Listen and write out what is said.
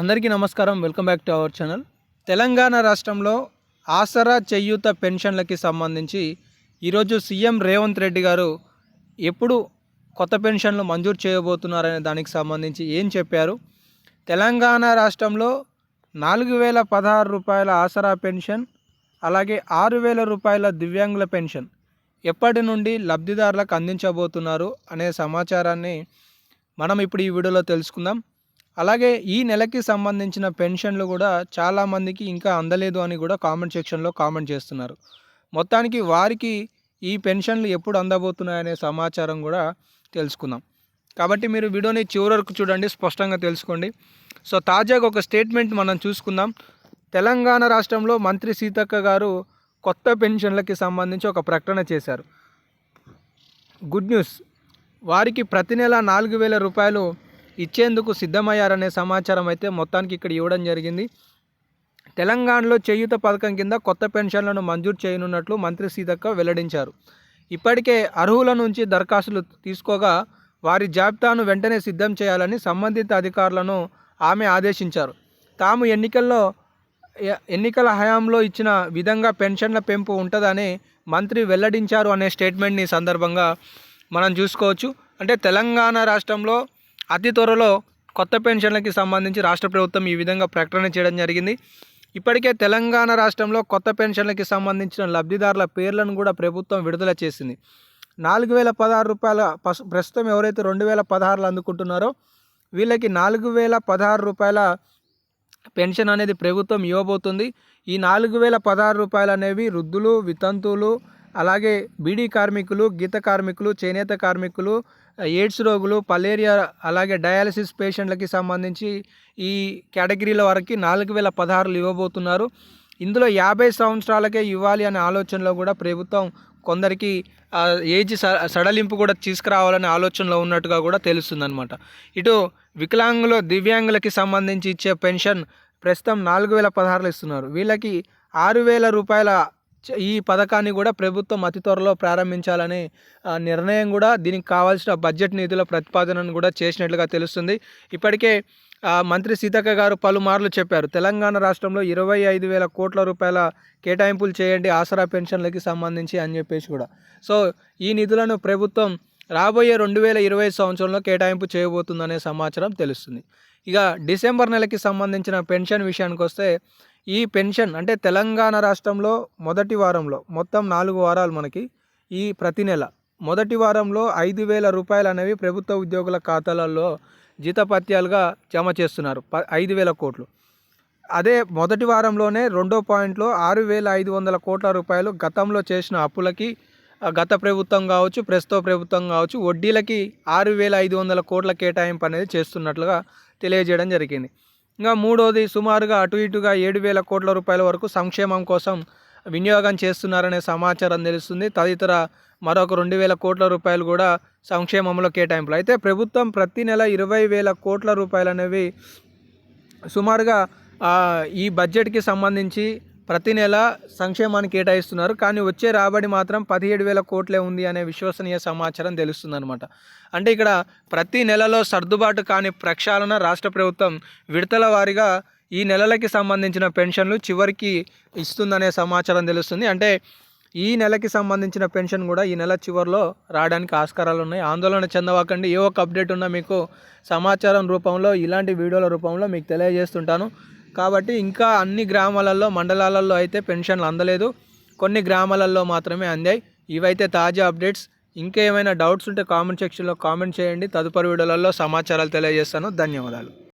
అందరికీ నమస్కారం. Welcome back to our channel. Telangana రాష్ట్రంలో ఆసరా చేయూత పెన్షన్లకి సంబంధించి ఈరోజు సీఎం రేవంత్ రెడ్డి గారు ఎప్పుడు కొత్త పెన్షన్లు మంజూరు చేయబోతున్నారనే దానికి సంబంధించి ఏం చెప్పారు? తెలంగాణ రాష్ట్రంలో నాలుగు వేల పదహారు రూపాయల ఆసరా పెన్షన్ అలాగే ఆరు వేల రూపాయల దివ్యాంగుల పెన్షన్ ఎప్పటి నుండి లబ్ధిదారులకు అందించబోతున్నారు అనే సమాచారాన్ని మనం ఇప్పుడు ఈ వీడియోలో తెలుసుకుందాం. అలాగే ఈ నెలకి సంబంధించిన పెన్షన్లు కూడా చాలామందికి ఇంకా అందలేదు అని కూడా కామెంట్ సెక్షన్లో కామెంట్ చేస్తున్నారు. మొత్తానికి వారికి ఈ పెన్షన్లు ఎప్పుడు అందబోతున్నాయనే సమాచారం కూడా తెలుసుకుందాం. కాబట్టి మీరు వీడియోని చివరి వరకు చూడండి స్పష్టంగా తెలుసుకోండి. సో తాజాగా ఒక స్టేట్మెంట్ మనం చూసుకుందాం. తెలంగాణ రాష్ట్రంలో మంత్రి సీతక్క గారు కొత్త పెన్షన్లకి సంబంధించి ఒక ప్రకటన చేశారు. Good news. వారికి ప్రతి నెల నాలుగు వేల రూపాయలు ఇచ్చేందుకు సిద్ధమయ్యారనే సమాచారం అయితే మొత్తానికి ఇక్కడ ఇవ్వడం జరిగింది. తెలంగాణలో చేయూత పథకం కింద కొత్త పెన్షన్లను మంజూరు చేయనున్నట్లు మంత్రి సీతక్క వెల్లడించారు. ఇప్పటికే అర్హుల నుంచి దరఖాస్తులు తీసుకోగా వారి జాబితాను వెంటనే సిద్ధం చేయాలని సంబంధిత అధికారులను ఆమె ఆదేశించారు. తాము ఎన్నికల్లో ఎన్నికల హయాంలో ఇచ్చిన విధంగా పెన్షన్ల పెంపు ఉంటుందని మంత్రి వెల్లడించారు అనే స్టేట్మెంట్ని సందర్భంగా మనం చూసుకోవచ్చు. అంటే తెలంగాణ రాష్ట్రంలో అతి త్వరలో కొత్త పెన్షన్లకి సంబంధించి రాష్ట్ర ప్రభుత్వం ఈ విధంగా ప్రకటన చేయడం జరిగింది. ఇప్పటికే తెలంగాణ రాష్ట్రంలో కొత్త పెన్షన్లకి సంబంధించిన లబ్ధిదారుల పేర్లను కూడా ప్రభుత్వం విడుదల చేసింది. నాలుగు వేల పదహారు రూపాయల ప్రస్తుతం ఎవరైతే రెండు వేల పదహారులు అందుకుంటున్నారో వీళ్ళకి నాలుగు వేల పదహారు రూపాయల పెన్షన్ అనేది ప్రభుత్వం ఇవ్వబోతుంది. ఈ నాలుగు వేల పదహారు రూపాయలు అనేవి వృద్ధులు వితంతువులు అలాగే బీడీ కార్మికులు గీత కార్మికులు చేనేత కార్మికులు ఎయిడ్స్ రోగులు పలేరియా అలాగే డయాలసిస్ పేషెంట్లకి సంబంధించి ఈ కేటగిరీల వరకు నాలుగు వేల పదహారులు ఇవ్వబోతున్నారు. ఇందులో యాభై సంవత్సరాలకే ఇవ్వాలి అనే ఆలోచనలో కూడా ప్రభుత్వం కొందరికి ఏజ్ సడలింపు కూడా తీసుకురావాలనే ఆలోచనలో ఉన్నట్టుగా కూడా తెలుస్తుందన్నమాట. ఇటు వికలాంగులు దివ్యాంగులకి సంబంధించి ఇచ్చే పెన్షన్ ప్రస్తుతం నాలుగు వేల పదహారులు ఇస్తున్నారు. వీళ్ళకి ఆరు వేల రూపాయల ఈ పథకాన్ని కూడా ప్రభుత్వం అతి త్వరలో ప్రారంభించాలని నిర్ణయం కూడా దీనికి కావాల్సిన బడ్జెట్ నిధుల ప్రతిపాదనను కూడా చేసినట్లుగా తెలుస్తుంది. ఇప్పటికే మంత్రి సీతక్క గారు పలుమార్లు చెప్పారు తెలంగాణ రాష్ట్రంలో ఇరవై ఐదు వేల కోట్ల రూపాయల కేటాయింపులు చేయండి ఆసరా పెన్షన్లకి సంబంధించి అని చెప్పేసి కూడా. సో ఈ నిధులను ప్రభుత్వం రాబోయే రెండు వేల ఇరవై సంవత్సరంలో కేటాయింపు చేయబోతుందనే సమాచారం తెలుస్తుంది. ఇక డిసెంబర్ నెలకి సంబంధించిన పెన్షన్ విషయానికి వస్తే ఈ పెన్షన్ అంటే తెలంగాణ రాష్ట్రంలో మొదటి వారంలో మొత్తం నాలుగు వారాలు మనకి ఈ ప్రతి నెల. మొదటి వారంలో ఐదు వేల రూపాయలు అనేవి ప్రభుత్వ ఉద్యోగుల ఖాతాలలో జీతపత్యాలుగా జమ చేస్తున్నారు ప ఐదు వేల కోట్లు. అదే మొదటి వారంలోనే రెండో పాయింట్లో ఆరు వేల ఐదు వందల కోట్ల రూపాయలు గతంలో చేసిన అప్పులకి గత ప్రభుత్వం కావచ్చు ప్రస్తుత ప్రభుత్వం కావచ్చు వడ్డీలకి ఆరు వేల ఐదు వందల కోట్ల కేటాయింపు అనేది చేస్తున్నట్లుగా తెలియజేయడం జరిగింది. ఇంకా మూడోది సుమారుగా అటు ఇటుగా ఏడు వేల కోట్ల రూపాయల వరకు సంక్షేమం కోసం వినియోగం చేస్తున్నారనే సమాచారం తెలుస్తుంది. తదితర మరొక రెండు వేల కోట్ల రూపాయలు కూడా సంక్షేమంలో కేటాయింపులు. అయితే ప్రభుత్వం ప్రతి నెల ఇరవై వేల కోట్ల రూపాయలు అనేవి సుమారుగా ఈ బడ్జెట్కి సంబంధించి ప్రతి నెల సంక్షేమానికి కేటాయిస్తున్నారు. కానీ వచ్చే రాబడి మాత్రం పదిహేడు వేల కోట్లే ఉంది అనే విశ్వసనీయ సమాచారం తెలుస్తుంది అనమాట అంటే ఇక్కడ ప్రతి నెలలో సర్దుబాటు కాని ప్రక్షాళన రాష్ట్ర ప్రభుత్వం విడతల వారిగా ఈ నెలలకి సంబంధించిన పెన్షన్లు చివరికి ఇస్తుందనే సమాచారం తెలుస్తుంది. అంటే ఈ నెలకి సంబంధించిన పెన్షన్ కూడా ఈ నెల చివరిలో రావడానికి ఆస్కారాలు ఉన్నాయి. ఆందోళన చెందవకండి. ఏ ఒక్క అప్డేట్ ఉన్నా మీకు సమాచారం రూపంలో ఇలాంటి వీడియోల రూపంలో మీకు తెలియజేస్తుంటాను. కాబట్టి ఇంకా అన్ని గ్రామాలలో మండలాలలో అయితే పెన్షన్లు అందలేదు. కొన్ని గ్రామాలలో మాత్రమే అందాయి. ఇవైతే తాజా అప్డేట్స్. ఇంకేమైనా డౌట్స్ ఉంటే కామెంట్ సెక్షన్లో కామెంట్ చేయండి. తదుపరి వీడియోలలో సమాచారాలు తెలియజేస్తాను. ధన్యవాదాలు.